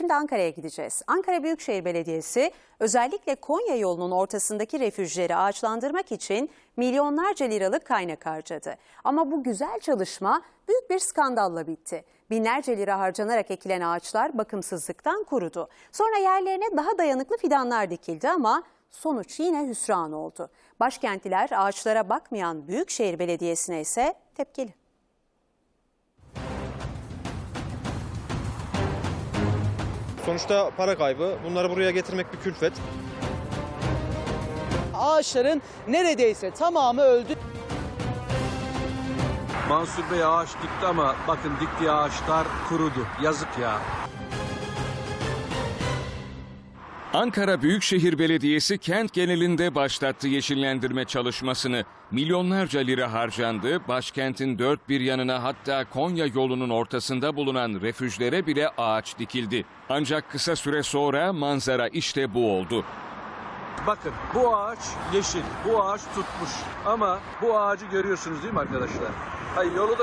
Şimdi Ankara'ya gideceğiz. Ankara Büyükşehir Belediyesi özellikle Konya yolunun ortasındaki refüjleri ağaçlandırmak için milyonlarca liralık kaynak harcadı. Ama bu güzel çalışma büyük bir skandalla bitti. Binlerce lira harcanarak ekilen ağaçlar bakımsızlıktan kurudu. Sonra yerlerine daha dayanıklı fidanlar dikildi ama sonuç yine hüsran oldu. Başkentliler ağaçlara bakmayan Büyükşehir Belediyesi'ne ise tepkili. Sonuçta para kaybı. Bunları buraya getirmek bir külfet. Ağaçların neredeyse tamamı öldü. Mansur Bey ağaç dikti ama bakın diktiği ağaçlar kurudu. Yazık ya. Ankara Büyükşehir Belediyesi kent genelinde başlattı yeşillendirme çalışmasını. Milyonlarca lira harcandı, başkentin dört bir yanına hatta Konya yolunun ortasında bulunan refüjlere bile ağaç dikildi. Ancak kısa süre sonra manzara işte bu oldu. Bakın bu ağaç yeşil, bu ağaç tutmuş. Ama bu ağacı görüyorsunuz değil mi arkadaşlar? Hayır, yolu da